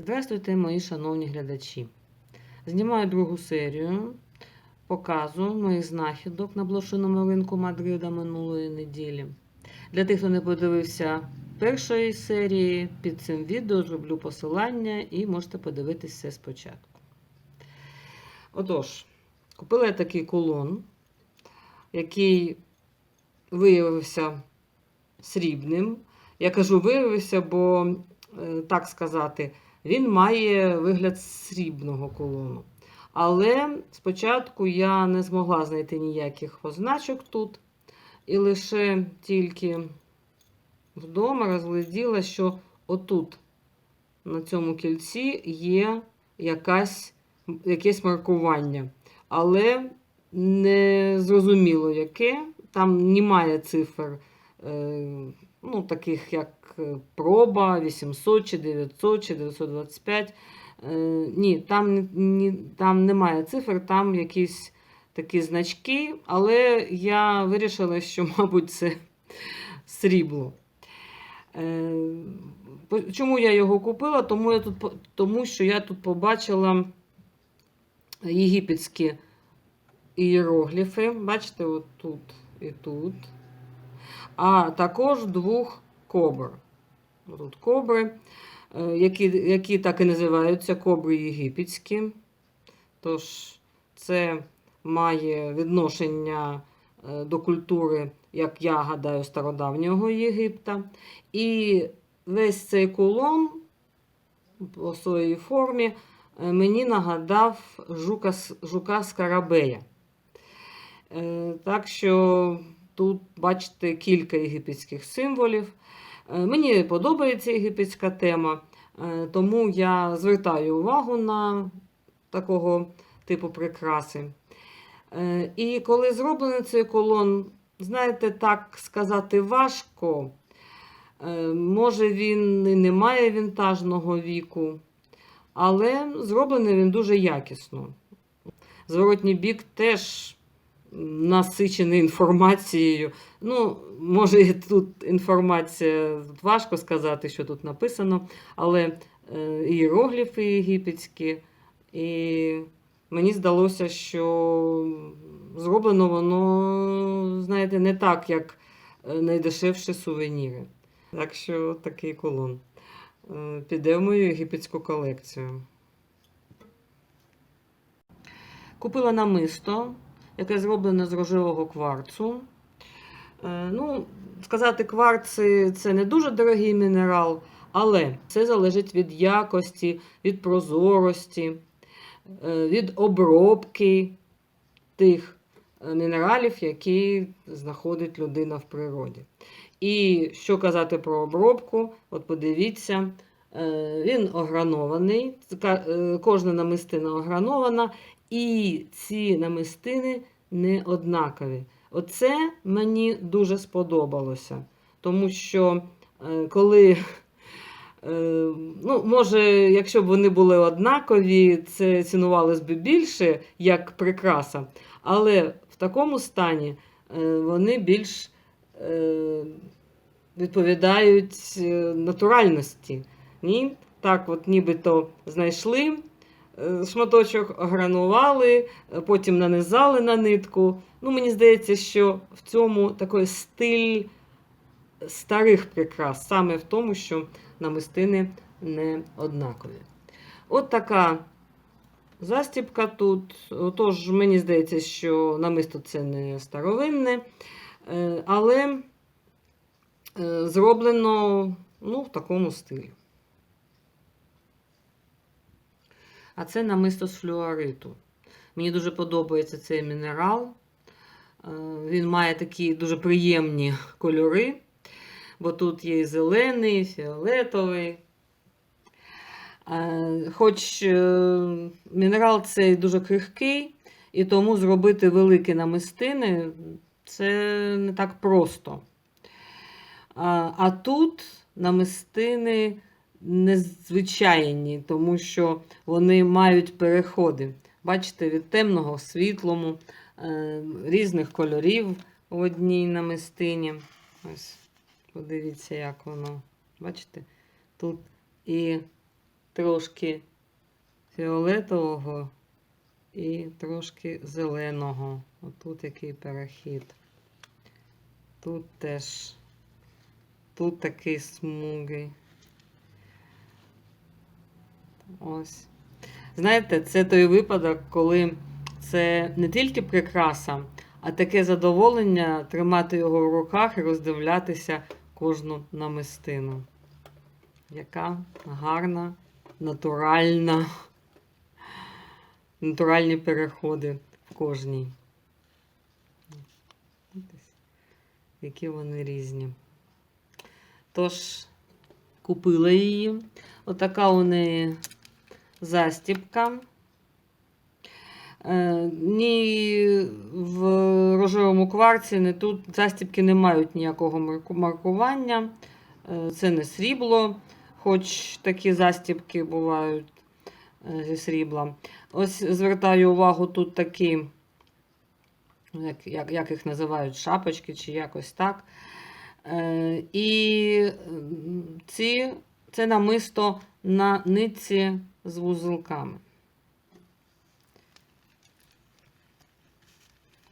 Здравствуйте, мої шановні глядачі. Знімаю другу серію показу моїх знахідок на блошиному ринку Мадрида минулої неділі. Для тих, хто не подивився першої серії, під цим відео зроблю посилання і можете подивитися все спочатку. Отож, купила я такий кулон, який виявився срібним. Я кажу, виявився, бо, е, так сказати, він має вигляд срібного колону. Але спочатку я не змогла знайти ніяких означок тут. І лише тільки вдома розгляділа, що отут, на цьому кільці, є якась, якесь маркування. Але не зрозуміло яке. Там немає цифр, е, ну, таких як е, проба 800 чи 900 чи 925. Е, ні, там, ні- там немає цифр, там якісь такі значки, але я вирішила, що, мабуть, це срібло. Е, Чому я його купила? Тому, я тут, тому що я тут побачила єгипетські ієрогліфи. Бачите, от тут і тут. А також двох кобр. Тут кобри, е, які, які так і називаються кобри єгипетські. Тож це має відношення е, до культури, як я гадаю, стародавнього Єгипта. І весь цей кулон по своїй формі е, мені нагадав жука, жука Скарабея. Так що тут бачите кілька єгипетських символів. Е, Мені подобається єгипетська тема, е, тому я звертаю увагу на такого типу прикраси. Е, І коли зроблений цей колон, знаєте, так сказати важко. Може, він і не має вінтажного віку, але зроблений він дуже якісно. Зворотній бік теж насичений інформацією. Ну, може, і тут інформація важко сказати, що тут написано, але е, іерогліфи єгипетські, і мені здалося, що зроблено воно, знаєте, не так, як е, найдешевші сувеніри. Так що такий колон. Е, Піде в мою єгипетську колекцію. Купила намисто, яке зроблене з рожевого кварцу. Е, Ну, сказати, кварци це не дуже дорогий мінерал, але це залежить від якості, від прозорості, е, від обробки тих е, мінералів, які знаходить людина в природі. І що казати про обробку, от подивіться, він огранований, е, кожна намистина огранована, і ці намистини не однакові. Оце мені дуже сподобалося, тому що е, коли, е, ну, може, якщо б вони були однакові, це цінувалось би більше як прикраса, але в такому стані е, вони більш е, відповідають е, натуральності. Ні? Так, от нібито знайшли е, шматочок, огранували, е, потім нанизали на нитку. Ну, мені здається, що в цьому такий стиль старих прикрас, саме в тому, що намистини не однакові. От така застібка тут. Отож, мені здається, що намисто це не старовинне, е, але зроблено ну, в такому стилі. А це намисто з флюориту. Мені дуже подобається цей мінерал. Е, Він має такі дуже приємні кольори, бо тут є і зелений, і фіолетовий. Е, Хоч е, мінерал цей дуже крихкий, і тому зробити великі намистини це не так просто. А, а тут намистини незвичайні, тому що вони мають переходи. Бачите, від темного світлому, е, різних кольорів в одній намистині. Ось, подивіться, як воно. Бачите? Тут і трошки фіолетового і трошки зеленого. Отут який перехід. Тут теж, тут такий смугий. Ось. Знаєте, це той випадок, коли це не тільки прикраса, а таке задоволення тримати його в руках і роздивлятися кожну намистину. Яка гарна, натуральна, натуральні переходи в кожній. Які вони різні. Тож, купила її. Отака у неї застіпка. Е, Ні в рожевому кварці, ні тут застіпки не мають ніякого маркування. Е, Це не срібло, хоч такі застіпки бувають е, зі срібла. Ось звертаю увагу, тут такі, як, як, їх називають, шапочки чи якось так. І ці, це намисто на нитці з вузелками.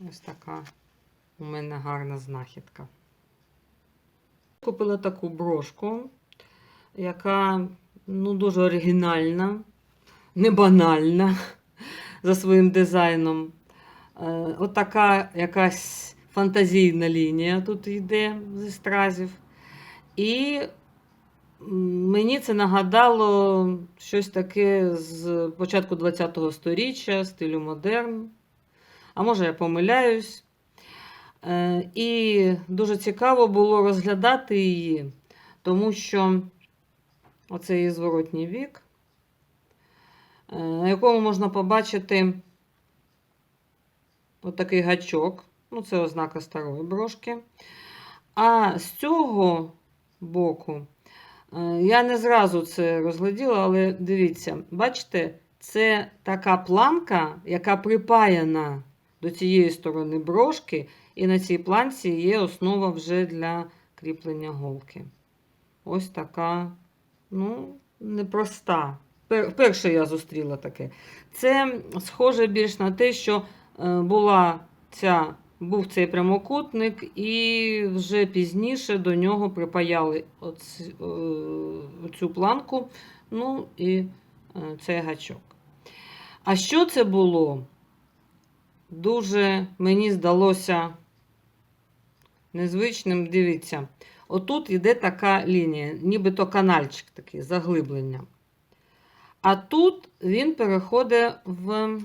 Ось така у мене гарна знахідка. Купила таку брошку, яка ну, дуже оригінальна, не банальна за своїм дизайном. Е, Отака якась фантазійна лінія тут йде зі стразів. І мені це нагадало щось таке з початку ХХ століття, стилю модерн. А може, я помиляюсь. Е, І дуже цікаво було розглядати її, тому що оце її зворотній вік, е, на якому можна побачити отакий гачок. Ну, це ознака старої брошки. А з цього боку, я не зразу це розгляділа, але дивіться, бачите, це така планка, яка припаяна до цієї сторони брошки, і на цій планці є основа вже для кріплення голки. Ось така, ну, непроста. Пер- Вперше я зустріла таке. Це схоже більш на те, що е, була ця, був цей прямокутник, і вже пізніше до нього припаяли оці, е, цю планку, ну і е, цей гачок. А що це було? Дуже мені здалося незвичним. Дивіться, отут йде така лінія, нібито канальчик такий, заглиблення. А тут він переходить в.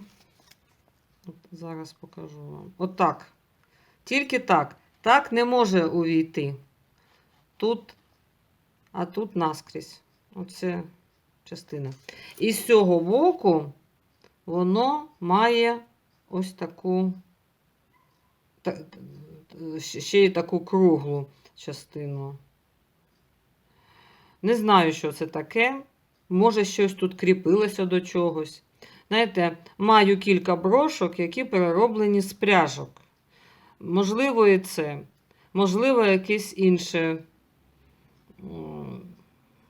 От зараз покажу вам. Отак. Тільки так. Так не може увійти. Тут, а тут наскрізь. Оце частина. І з цього боку воно має ось таку, та- ще й таку круглу частину. Не знаю, що це таке. Може, щось тут кріпилося до чогось. Знаєте, маю кілька брошок, які перероблені з пряжок. Можливо, і це. Можливо, якесь інше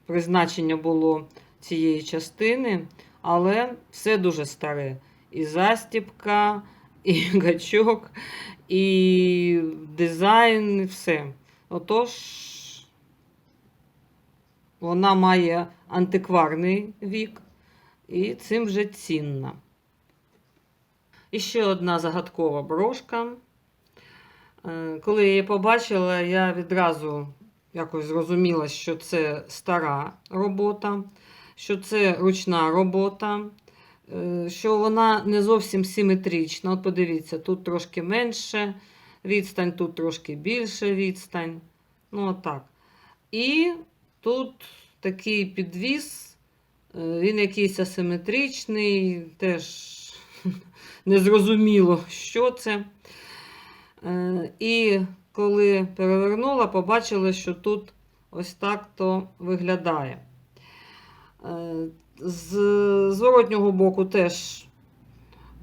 призначення було цієї частини, але все дуже старе. І застіпка, і гачок, і дизайн, і все. Отож, вона має антикварний вік, і цим вже цінна. І ще одна загадкова брошка. Е, Коли я її побачила, я відразу якось зрозуміла, що це стара робота, що це ручна робота, е, що вона не зовсім симетрична. От подивіться, тут трошки менше відстань, тут трошки більше відстань. Ну, отак. І тут такий підвіс, е, він якийсь асиметричний, теж незрозуміло, що це. Е, І коли перевернула, побачила, що тут ось так то виглядає. Е, З зворотнього боку теж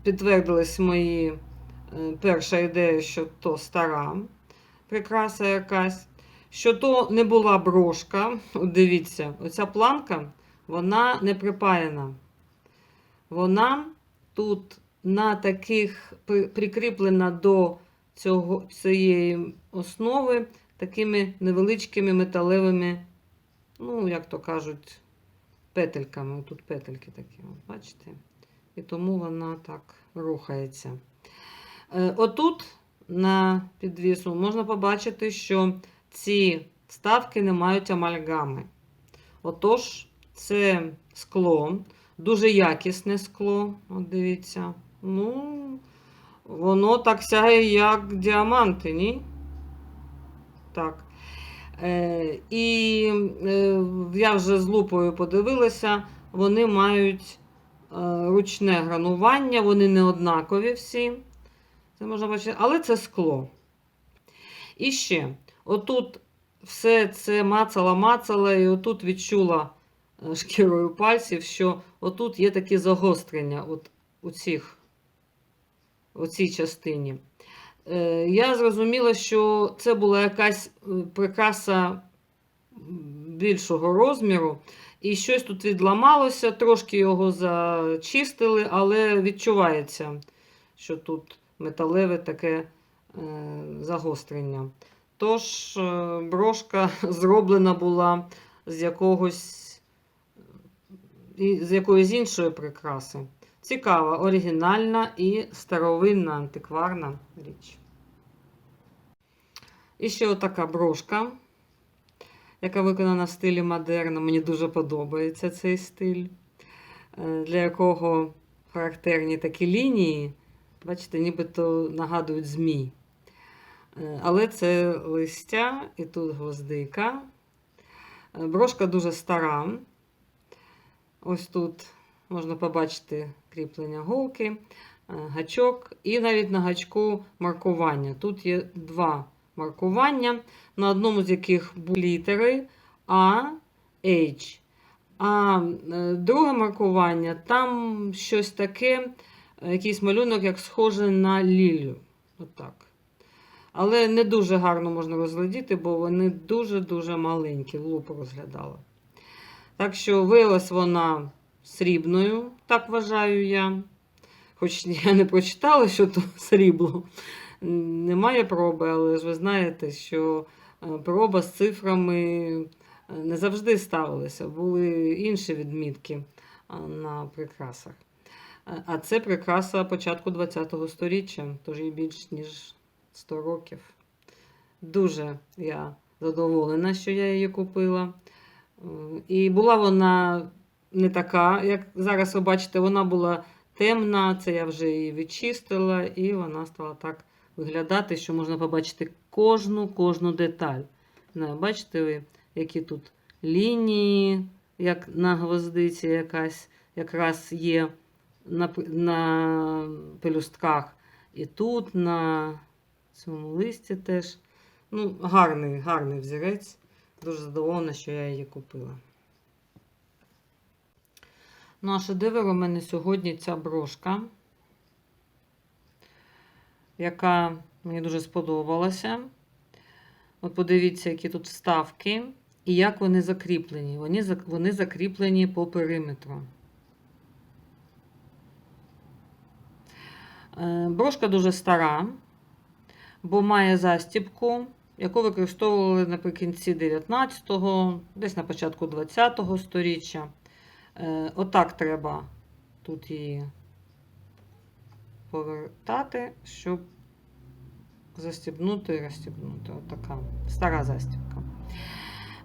підтвердились мої е, перша ідея, що то стара прикраса якась. Що то не була брошка. Дивіться, оця планка, вона не припаяна. Вона тут на таких прикріплена до цього, цієї основи такими невеличкими металевими, ну, як то кажуть, петельками. Тут петельки такі, бачите? І тому вона так рухається. Е, Отут на підвісу можна побачити, що ці вставки не мають амальгами. Отож, це скло, дуже якісне скло. От дивіться. Ну, воно так сяє, як діаманти, ні? Так. Е, і е, я вже з лупою подивилася, вони мають е, ручне гранування, вони не однакові всі. Це можна бачити, але це скло. І ще, отут все це мацала-мацала, і отут відчула е, шкірою пальців, що отут є такі загострення от у, цих, у цій частині. Е, Я зрозуміла, що це була якась е, прикраса більшого розміру, і щось тут відламалося, трошки його зачистили, але відчувається, що тут металеве таке е, загострення. Тож брошка зроблена була з якогось з якоїсь іншої прикраси. Цікава, оригінальна і старовинна антикварна річ. І ще отака брошка, яка виконана в стилі модерна. Мені дуже подобається цей стиль, е, для якого характерні такі лінії, бачите, нібито нагадують змій. Е, Але це листя і тут гвоздика. Е, Брошка дуже стара. Ось тут можна побачити кріплення голки, е, гачок і навіть на гачку маркування. Тут є два маркування, на одному з яких літери А, H. А е, друге маркування там щось таке, е, якийсь малюнок, як схоже на лілю. Отак. Але не дуже гарно можна розглядіти, бо вони дуже-дуже маленькі, в лупу розглядала. Так що виявилась вона срібною, так вважаю я. Хоч я не прочитала, що то срібло. Немає проби, але ж ви знаєте, що е, проба з цифрами е, не завжди ставилися, були інші відмітки на прикрасах. Е, А це прикраса початку ХХ століття, тож їй більш ніж 100 років. Дуже я задоволена, що я її купила. Е, І була вона не така, як зараз ви бачите, вона була темна, це я вже її відчистила, і вона стала так виглядати, що можна побачити кожну кожну деталь. Не, бачите ви, які тут лінії, як на гвоздиці якась якраз є на, на пелюстках. І тут на цьому листі теж. Ну, гарний, гарний взірець. Дуже задоволена, що я її купила. Ну, а шедевр у мене сьогодні ця брошка, яка мені дуже сподобалася. От подивіться, які тут вставки і як вони закріплені. Вони, вони закріплені по периметру. Е, Брошка дуже стара, бо має застібку, яку використовували наприкінці 19-го, десь на початку 20-го сторіччя. Е, Отак треба тут її повертати, щоб застібнути і розстібнути. Отака стара застібка.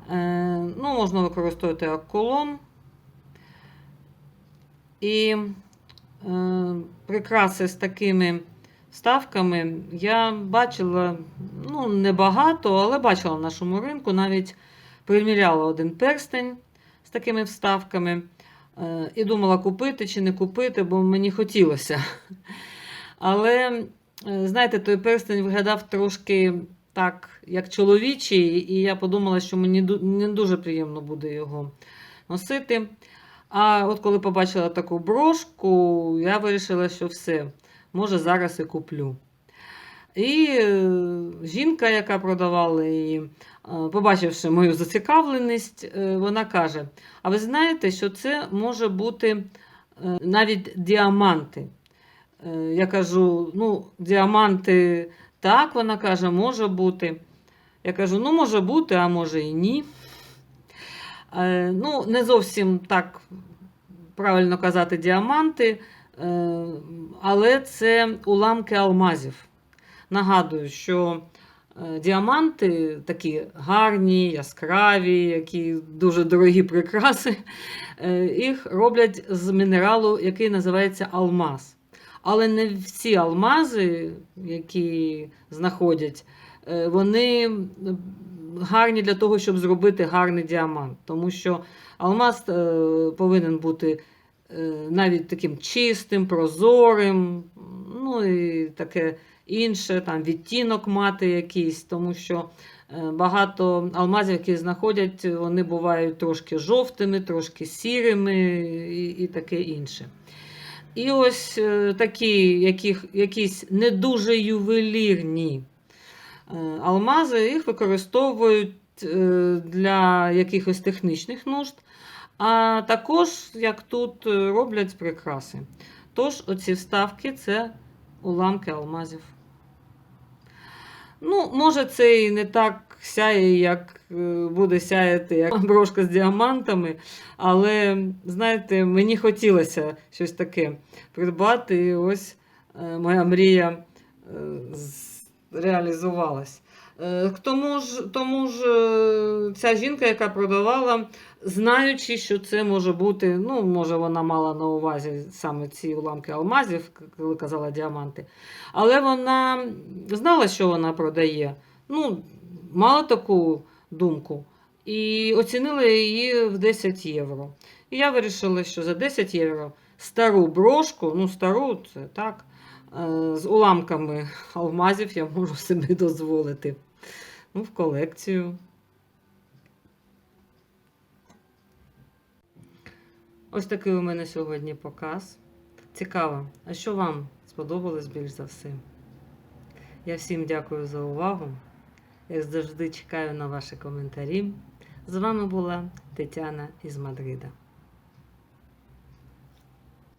Е, ну, можна використовувати як колон. І е, прикраси з такими вставками я бачила ну, небагато, але бачила в нашому ринку. Навіть приміряла один перстень з такими вставками. Е, і думала, купити чи не купити, бо мені хотілося. Але, е, знаєте, той перстень виглядав трошки так, як чоловічий, і я подумала, що мені не дуже приємно буде його носити. А от коли побачила таку брошку, я вирішила, що все, може зараз і куплю. І е, жінка, яка продавала її, е, побачивши мою зацікавленість, е, вона каже: А ви знаєте, що це може бути навіть діаманти? Я кажу, ну, діаманти, так, вона каже, може бути. Я кажу, ну, може бути, а може і ні. Ну, не зовсім так правильно казати діаманти, але це уламки алмазів. Нагадую, що е, діаманти такі гарні, яскраві, які дуже дорогі прикраси, е, їх роблять з мінералу, який називається алмаз. Але не всі алмази, які знаходять, е, вони гарні для того, щоб зробити гарний діамант. Тому що алмаз повинен бути навіть таким чистим, прозорим, ну і таке інше, там відтінок мати якийсь, тому що е, багато алмазів, які знаходять, вони бувають трошки жовтими, трошки сірими і, і таке інше. І ось е, такі яких, якісь не дуже ювелірні е, алмази, їх використовують для якихось технічних нужд, а також, як тут, роблять прикраси. Тож, оці вставки це уламки алмазів. Ну, може, це і не так сяє, як е, буде сяяти як брошка з діамантами, але, знаєте, мені хотілося щось таке придбати, і ось е, моя мрія е, реалізувалась. Е, Тому ж, тому ж е, ця жінка, яка продавала, знаючи, що це може бути, ну, може, вона мала на увазі саме ці уламки алмазів, коли казала діаманти. Але вона знала, що вона продає. Ну, мала таку думку. І оцінила її в 10 євро. І я вирішила, що за 10 євро стару брошку, ну, стару, це так, е, з уламками алмазів я можу собі дозволити. Ну, в колекцію. Ось такий у мене сьогодні показ. Цікаво, а що вам сподобалось більш за все? Я всім дякую за увагу. Як завжди, чекаю на ваші коментарі. З вами була Тетяна із Мадрида.